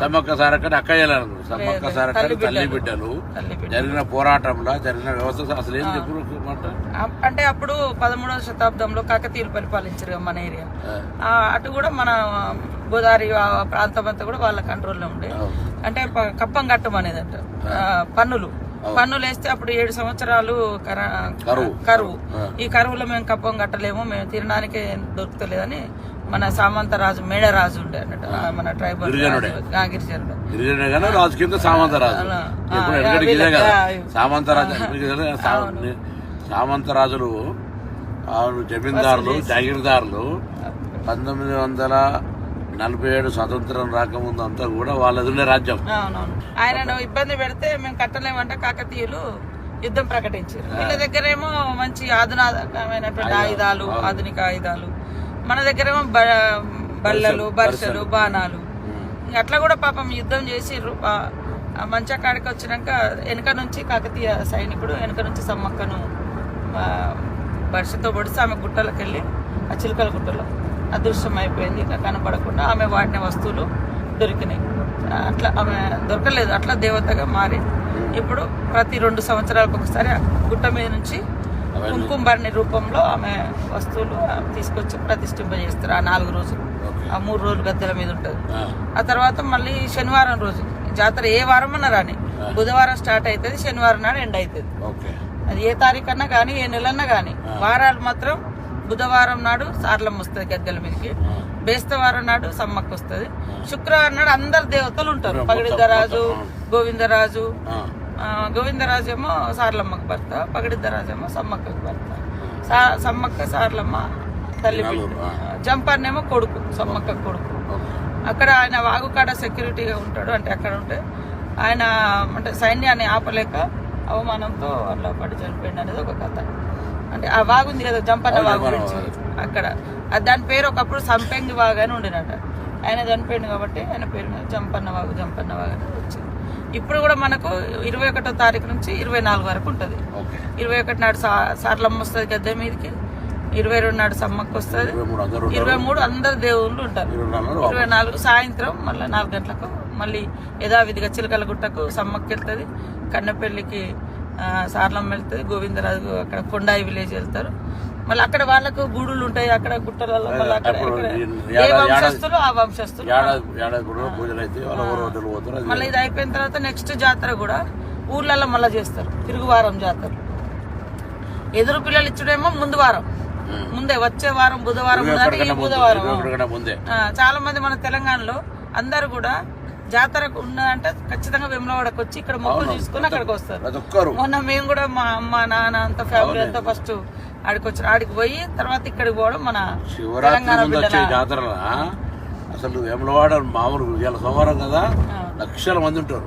సమ్మక్క సారక్క అంటే అక్క అనుకుంటారు సమ్మక్క సారక్క అంటే తల్లి బిడ్డలు. జరిగిన పోరాటంలో జరిగిన వ్యవస్థ అసలు ఏం చెప్పు అంటే అప్పుడు పదమూడవ శతాబ్దంలో కాకతీయులు పరిపాలించారు మన ఏరియా. అటు కూడా మన గోదావరి ప్రాంతం అంతా కూడా వాళ్ళ కంట్రోల్లో ఉండే. అంటే కప్పం కట్టం అనేది అంట పన్నులు. పన్నులు వేస్తే అప్పుడు ఏడు సంవత్సరాలు కర- కరువు. ఈ కరువులో మేము కప్పం కట్టలేము మేము తినడానికి దొరుకుతలేదని మన సామంత రాజు మేడరాజు ఉండే అన్నట్టు మన ట్రైబల్ గిరిజనుడే. రాజు. రాజు కింద సామంతరాజు. అలా. ఇప్పుడు ఆ, ఎక్కడికి ఇదే వీళ్ళకి, కదా. ఆ, సామంతరాజు మీకు తెలుసు కదా, సా- సామంతరాజులు వాళ్ళు జమీందారులు జాగీర్దారులు పంతొమ్మిది వందల నలభై ఏడు స్వతంత్రం రాకముందు అంతా కూడా వాళ్ళది రాజ్యం. ఆయనను ఇబ్బంది పెడితే మేము కట్టలేమంటే కాకతీయులు యుద్ధం ప్రకటించారు. వీళ్ళ దగ్గరేమో మంచి ఆధునికమైనటువంటి ఆయుధాలు ఆధునిక ఆయుధాలు. మన దగ్గరేమో బ- బల్లలు బర్షలు బాణాలు. అట్లా కూడా పాపం యుద్ధం చేసి మంచా కాడికి వచ్చినాక వెనక నుంచి కాకతీయ సైనికుడు వెనక నుంచి సమ్మక్కను బర్షతో పొడిచి ఆమె గుట్టలకు వెళ్ళి ఆ చిలుకల గుట్టలో అదృశ్యం అయిపోయింది. ఇక కనపడకుండా ఆమె వాడిన వస్తువులు దొరికినాయి. అట్లా ఆమె దొరకలేదు. అట్లా దేవతగా మారి ఇప్పుడు ప్రతి రెండు సంవత్సరాలకు ఒకసారి గుట్ట మీద నుంచి కుంకుమబర్ణి రూపంలో ఆమె వస్తువులు తీసుకొచ్చి ప్రతిష్ఠింపజేస్తారు ఆ నాలుగు రోజులు. ఆ మూడు రోజులు గద్దెల మీద ఉంటుంది. ఆ, తర్వాత మళ్ళీ శనివారం రోజు. జాతర ఏ వారం అన్నా రాని. బుధవారం స్టార్ట్ అవుతుంది శనివారం నాడు ఎండ్ అవుతుంది అది ఏ తారీఖు అన్నా కానీ ఏ నెలన్నా కానీ వారాలు మాత్రం బుధవారం నాడు సార్లం వస్తుంది గద్దెల మీదకి. బేస్తవారం నాడు సమ్మక్క వస్తుంది. శుక్రవారం నాడు అందరు దేవతలు ఉంటారు. పగడిద్దరాజు గోవిందరాజు ఆ, ఆ, గోవిందరాజు ఏమో సార్లమ్మకు భర్త పగడిద్దరాజు ఏమో సమ్మక్కకు భర్త. సా- సమ్మక్క సార్లమ్మ తల్లి జంపర్నేమో కొడుకు సమ్మక్క కొడుకు. అక్కడ ఆయన వాగుకాడ సెక్యూరిటీగా ఉంటాడు అంటే అక్కడ ఉంటే ఆయన అంటే సైన్యాన్ని ఆపలేక అవమానంతో అట్లా పడి చనిపోయింది అనేది ఒక కథ. అంటే ఆ వాగు ఉంది కదా జంపన్న వాగు గురించి. అక్కడ. దాని పేరు ఒకప్పుడు సంపెంగి వాగు అని ఉండినట ఆయన చనిపోయింది కాబట్టి ఆయన పేరు మీద జంపన్న వాగు జంపన్న వాగు అనేది వచ్చింది. ఇప్పుడు కూడా మనకు ఇరవై ఒకటో తారీఖు నుంచి ఇరవై నాలుగు వరకు ఉంటుంది. ఇరవై ఒకటి నాడు సార్లమ్మ వస్తుంది గద్దె మీదకి ఇరవై రెండు నాడు సమ్మక్క వస్తుంది ఇరవై మూడు అందరూ దేవుళ్ళు ఉంటారు. ఇరవై నాలుగు సాయంత్రం మళ్ళీ నాలుగు గంటలకు మళ్ళీ యథావిధిగా చిలకల గుట్టకు సమ్మక్క వెళ్తుంది కన్నెపల్లికి ఆ, సార్లమ్మ వెళ్తుంది గోవిందరాజు అక్కడ కొండాయి విలేజ్ వెళ్తారు. మళ్ళీ అక్కడ వాళ్ళకు గూడులు ఉంటాయి అక్కడ గుట్టలలో మళ్ళీ అక్కడ ఏ వంశస్థులు ఆ వంశస్థులు. మళ్ళీ ఇది అయిపోయిన తర్వాత నెక్స్ట్ జాతర కూడా ఊర్లలో మళ్ళీ చేస్తారు తిరుగువారం జాతర. ఎదురు పిల్లలు ఇచ్చుడేమో ముందు వారం. ముందే వచ్చే వారం బుధవారం బుధవారం. చాలా మంది మన తెలంగాణలో అందరు కూడా జాతరకు ఉన్నదంటే ఖచ్చితంగా వెమ్లవాడకు వచ్చి ఇక్కడ మొక్కులు తీసుకుని అక్కడికి వస్తారు. మొన్న మేము కూడా మా అమ్మ నాన్న అంత ఫ్యామిలీ అంతా ఫస్ట్ ఆడికి వచ్చారు ఆడికి పోయి తర్వాత ఇక్కడికి పోవడం మన శివరాత్రి జాతర అసలు వేములవాడ మామూలు ఇవాళ సోమవారం కదా? లక్షల మంది ఉంటారు.